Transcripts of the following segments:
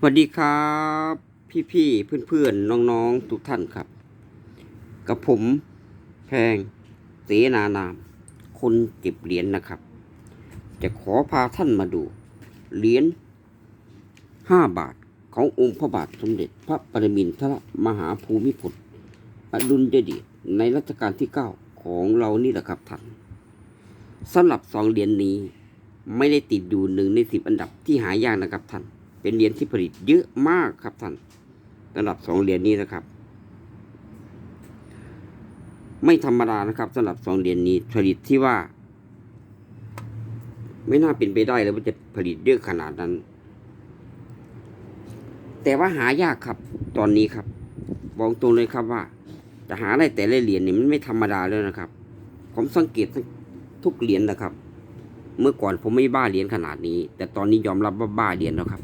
สวัสดีครับ พี่ๆเพื่อนๆน้องๆ ทุกท่านครับ กับผมแพงเสนานาม คนเก็บเหรียญนะครับ จะขอพาท่านมาดู เหรียญห้าบาท ขององค์พระบาทสมเด็จพระปรมินทรมหาภูมิพลอดุลยเดชในรัชกาลที่เก้าของเรานี่แหละครับท่านสำหรับสองเหรียญนี้ ไม่ได้ติดอยู่หนึ่งในสิบอันดับที่หายากนะครับท่าน เป็นเหรียญที่ผลิตเยอะมากครับท่านสำหรับสองเหรียญนี้นะครับ ไม่ธรรมดานะครับสำหรับสองเหรียญนี้ผลิตที่ว่า ไม่น่าเป็นไปได้เลยว่าจะผลิตเยอะขนาดนั้น แต่ว่าหายากครับตอนนี้ครับบอกตรงเลยครับว่า จะหาได้แต่ละเหรียญนี่มันไม่ธรรมดาแล้วนะครับ ผมสังเกตทุกเหรียญนะครับ เมื่อก่อนผมไม่บ้าเหรียญขนาดนี้ แต่ตอนนี้ยอมรับว่าบ้าเหรียญแล้วครับ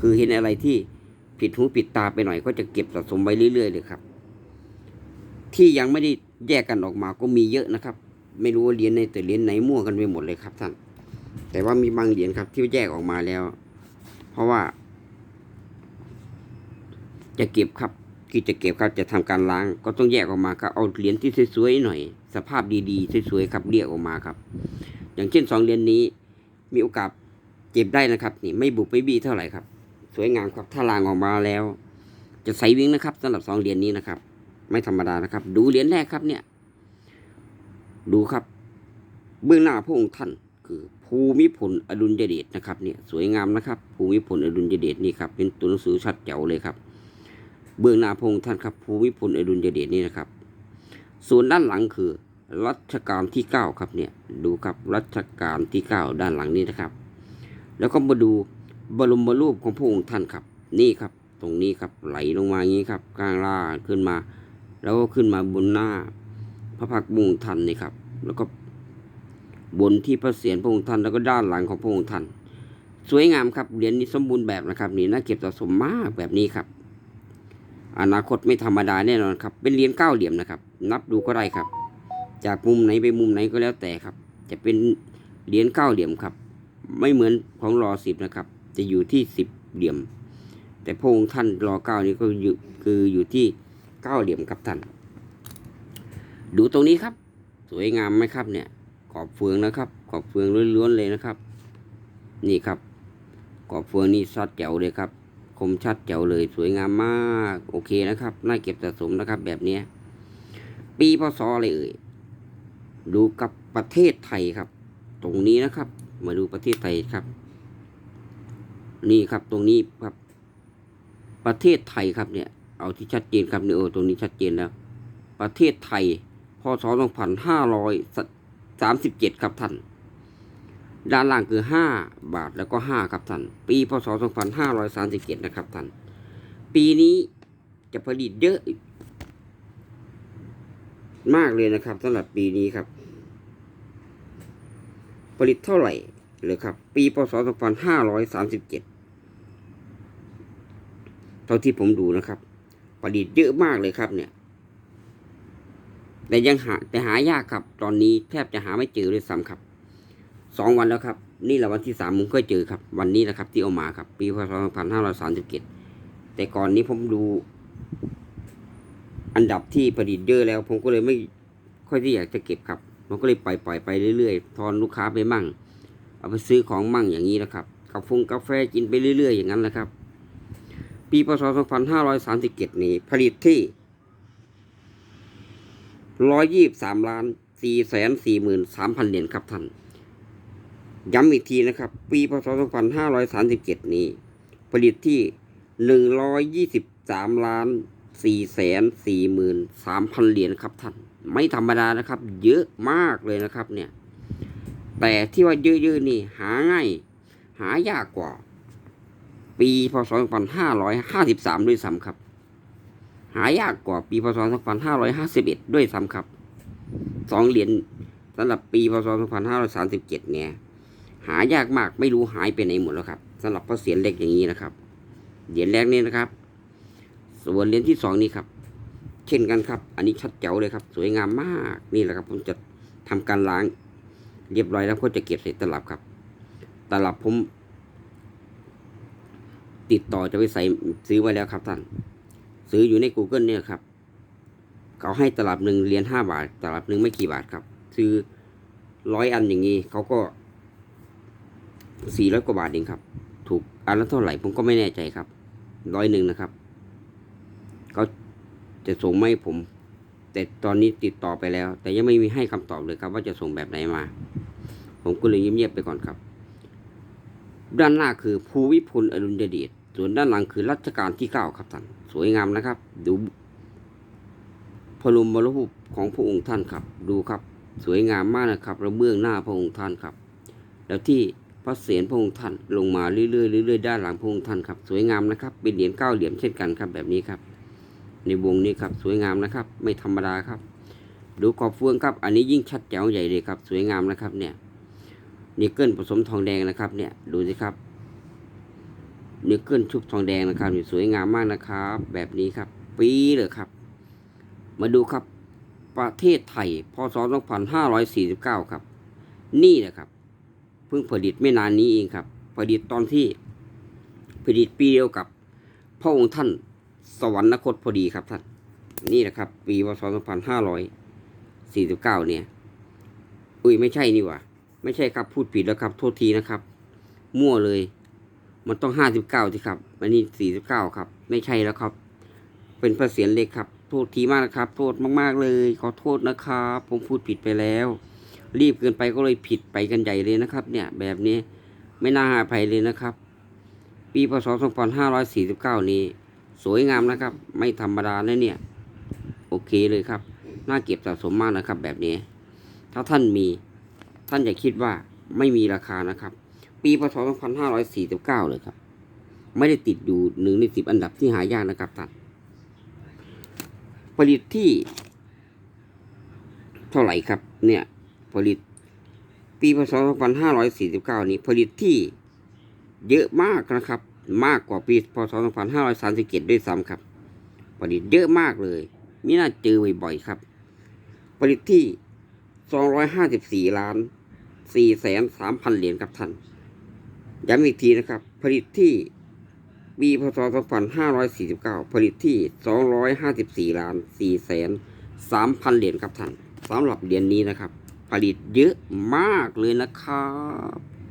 คือเห็นอะไรที่ผิดหูผิดตาไปหน่อย ก็จะเก็บสะสมไว้เรื่อยๆเลยครับ ที่ยังไม่ได้แยกกันออกมาก็มีเยอะนะครับ ไม่รู้ว่าเหรียญในแต่เหรียญไหนมั่วกันไปหมดเลยครับท่าน แต่ว่ามีบางเหรียญครับ ที่แยกออกมาแล้ว เพราะว่า จะเก็บครับที่จะเก็บครับจะทำการล้าง ก็ต้องแยกออกมาครับเอาเหรียญที่สวยๆหน่อย สภาพดีๆสวยๆครับเรียกออกมาครับ อย่างเช่นสองเหรียญนี้ มีโอกาสเก็บได้นะครับ นี่ไม่บุบไม่บี้เท่าไหร่ครับ วยงามครับ ถ้าลางออกมาแล้ว จะใสวิ่งนะครับสำหรับสองเหรียญนี้นะครับ ไม่ธรรมดานะครับ ดูเหรียญแรกครับเนี่ย ดูครับ เบื้องหน้าพระองค์ท่านคือภูมิพลอดุลยเดชนะครับเนี่ยสวยงามนะครับ ภูมิพลอดุลยเดชนี่ครับเป็นตัวหนังสือชัดแจ๋วเลยครับ เบื้องหน้าพระองค์ท่านครับ ภูมิพลอดุลยเดชนี่นะครับ ส่วนด้านหลังคือรัชกาลที่เก้าครับเนี่ยดูครับรัชกาลที่เก้าด้านหลังนี้นะครับ แล้วก็มาดู บรมรูปของพระองค์ท่านครับ นี่ครับ ตรงนี้ครับไหลลงมาอย่างนี้ครับกลางล่าขึ้นมา แล้วก็ขึ้นมาบนหน้า พระพักตร์พระองค์ท่านนี่ครับ แล้วก็บนที่พระเศียรพระองค์ท่านแล้วก็ด้านหลังของพระองค์ท่าน สวยงามครับเหรียญนี้สมบูรณ์แบบนะครับ นี่น่าเก็บสะสมมากแบบนี้ครับ อนาคตไม่ธรรมดาแน่นอนครับ เป็นเหรียญเก้าเหลี่ยมนะครับ นับดูก็ได้ครับ จากมุมไหนไปมุมไหนก็แล้วแต่ครับ จะเป็นเหรียญเก้าเหลี่ยมครับ ไม่เหมือนของรอสิบนะครับ จะอยู่ที่สิบเหลี่ยม แต่พระองค์ท่านรอเก้านี้ก็อยู่คืออยู่ที่เก้าเหลี่ยมครับท่าน ดูตรงนี้ครับ สวยงามไหมครับเนี่ย ขอบเฟืองนะครับขอบเฟืองล้วนๆเลยนะครับ นี่ครับ ขอบเฟืองนี่ชัดแจ๋วเลยครับ คมชัดแจ๋วเลยสวยงามมากโอเคนะครับน่าเก็บสะสมนะครับแบบนี้ปีพศอะไรเอ่ยดูกับประเทศไทยครับ ตรงนี้นะครับ มาดูประเทศไทยครับ นี่ครับตรงนี้ครับ ประเทศไทยครับเนี่ย เอาที่ชัดเจนครับเนี่ยโอ้ตรงนี้ชัดเจนแล้ว ประเทศไทยพศสองพันห้าร้อยสามสิบเจ็ดครับท่าน ด้านล่างคือห้าบาทแล้วก็ห้าครับท่าน ปีพศสองพันห้าร้อยสามสิบเจ็ดนะครับท่าน ปีนี้จะผลิตเยอะมากเลยนะครับสำหรับปีนี้ครับ ผลิตเท่าไหร่เลยครับ ปีพศ2537 เท่าที่ผมดูนะครับ ผลิตเยอะมากเลยครับเนี่ย แต่ยังหาแต่หายากครับ ตอนนี้แทบจะหาไม่เจอเลยซ้ำครับสองวันแล้วครับ นี่แหละวันที่สามผมก็เจอครับ วันนี้นะครับ ที่เอามาครับ ปีพศ2537แต่ก่อนนี้ผมดู อันดับที่ผลิตเยอะแล้ว ผมก็เลยไม่ค่อยที่อยากจะเก็บครับผมก็เลยปล่อยปล่อยไปเรื่อยๆ ทอนลูกค้าไปมั่ง เอาไปซื้อของมั่งอย่างนี้นะครับกาแฟกาแฟกินไปเรื่อย ๆ อย่างนั้นนะครับ ปีพศ 2537 นี้ ผลิตที่ 123ล้าน4แสน4หมื่น3พันเหรียญครับท่าน ย้ำอีกทีนะครับ ปีพศ 2537 นี้ ผลิตที่ 123ล้านสี่แสนสี่หมื่นสามพันเหรียญครับท่าน ไม่ธรรมดานะครับ เยอะมากเลยนะครับเนี่ย แต่ที่ว่าเยอะๆนี่หาง่าย หายากกว่า ปีพศ 2553 ด้วยซ้ำครับ หายากกว่าปีพศ 2551 ด้วยซ้ำครับสองเหรียญสำหรับปีพศ 2537 เนี่ย หายากมากไม่รู้หายไปไหนหมดแล้วครับสำหรับพระเศียรเล็กอย่างนี้นะครับ เหรียญแรกนี่นะครับ ส่วนเหรียญที่สองนี่ครับ เช่นกันครับ อันนี้ชัดเจ๋วเลยครับ สวยงามมากนี่แหละครับ ผมจะทำการล้าง เรียบร้อยแล้วก็จะเก็บใส่ตลับครับ ตลับผม ติดต่อจะไปใส่ซื้อไว้แล้วครับท่านซื้ออยู่ใน Google เนี่ยครับเขาให้ตลับหนึ่งเหรียญห้าบาท ตลับหนึ่งไม่กี่บาทครับ ซื้อร้อยอันอย่างนี้เขาก็สี่ร้อยกว่าบาทเองครับ ถูกอันละเท่าไหร่ผมก็ไม่แน่ใจครับร้อยหนึ่งนะครับเขาจะส่งมาให้ผม แต่ตอนนี้ติดต่อไปแล้ว แต่ยังไม่มีให้คำตอบเลยครับ ว่าจะส่งแบบไหนมา ผมก็เลยเงียบๆไปก่อนครับ ด้านหน้าคือภูวิพลอรุณเดช ส่วนด้านหลังคือรัชกาลที่เก้าครับท่านสวยงามนะครับ ดูพระบรมรูปของพระองค์ท่านครับ ดูครับ สวยงามมากนะครับระเบื้องหน้าพระองค์ท่านครับ แล้วที่พระเศียรพระองค์ท่านลงมาเรื่อยๆเรื่อยๆด้านหลังพระองค์ท่านครับสวยงามนะครับ เป็นเหรียญเก้าเหรียญเช่นกันครับแบบนี้ครับ ในวงนี้ครับสวยงามนะครับ ไม่ธรรมดาครับดูขอบเฟืองครับ อันนี้ยิ่งชัดแจ๋วใหญ่เลยครับ สวยงามนะครับเนี่ยนิกเกิลผสมทองแดงนะครับเนี่ยดูสิครับ เนิกเกิลชุบทองแดงนะครับสวยงามมากนะครับ แบบนี้ครับ ปีเลยครับ มาดูครับ ประเทศไทย พศ 2549 ครับ นี่แหละครับ เพิ่งผลิตไม่นานนี้เองครับ ผลิตตอนที่ผลิตปีเดียวกับ พระองค์ท่านสวรรคตพอดีครับท่าน นี่แหละครับ ปีพศ 2549 เนี่ย อุ้ยไม่ใช่นี่ว่าไม่ใช่ครับพูดผิดแล้วครับ โทษทีนะครับ มั่วเลย มันต้อง59สิบเก้าสิครับอันนี้49ครับ ไม่ใช่แล้วครับ เป็นพระเศียรเล็กครับ โทษทีมากนะครับ โทษมาก ๆ เลย ขอโทษนะครับ ผมพูดผิดไปแล้ว รีบเกินไปก็เลยผิดไปกันใหญ่เลยนะครับ เนี่ย แบบนี้ไม่น่าห้อภัยเลยนะครับ ปีพศ2549 นี้ สวยงามนะครับ ไม่ธรรมดานะเนี่ย โอเคเลยครับ น่าเก็บสะสมมากนะครับ แบบนี้ ถ้าท่านมี ท่านอย่าคิดว่าไม่มีราคานะครับ ปีพศ 2549 เลยครับ ไม่ได้ติดอยู่หนึ่งในสิบอันดับที่หายากนะครับท่านผลิตที่ เท่าไหร่ครับ เนี่ย ผลิต ปีพศ 2549 นี้ผลิตที่เยอะมากนะครับ มากกว่าปีพศ 2537 ด้วยซ้ำครับ ผลิตเยอะมากเลยมีน่าเจอบ่อยๆครับ ผลิตที่ 254 ล้าน4แสน3,000 เหรียญครับท่าน ย้ำอีกทีนะครับ ผลิตที่ปีพศ2549 ผลิตที่ 254ล้าน4แสน3,000เหรียญครับท่านสำหรับเหรียญนี้นะครับ ผลิตเยอะมากเลยนะครับ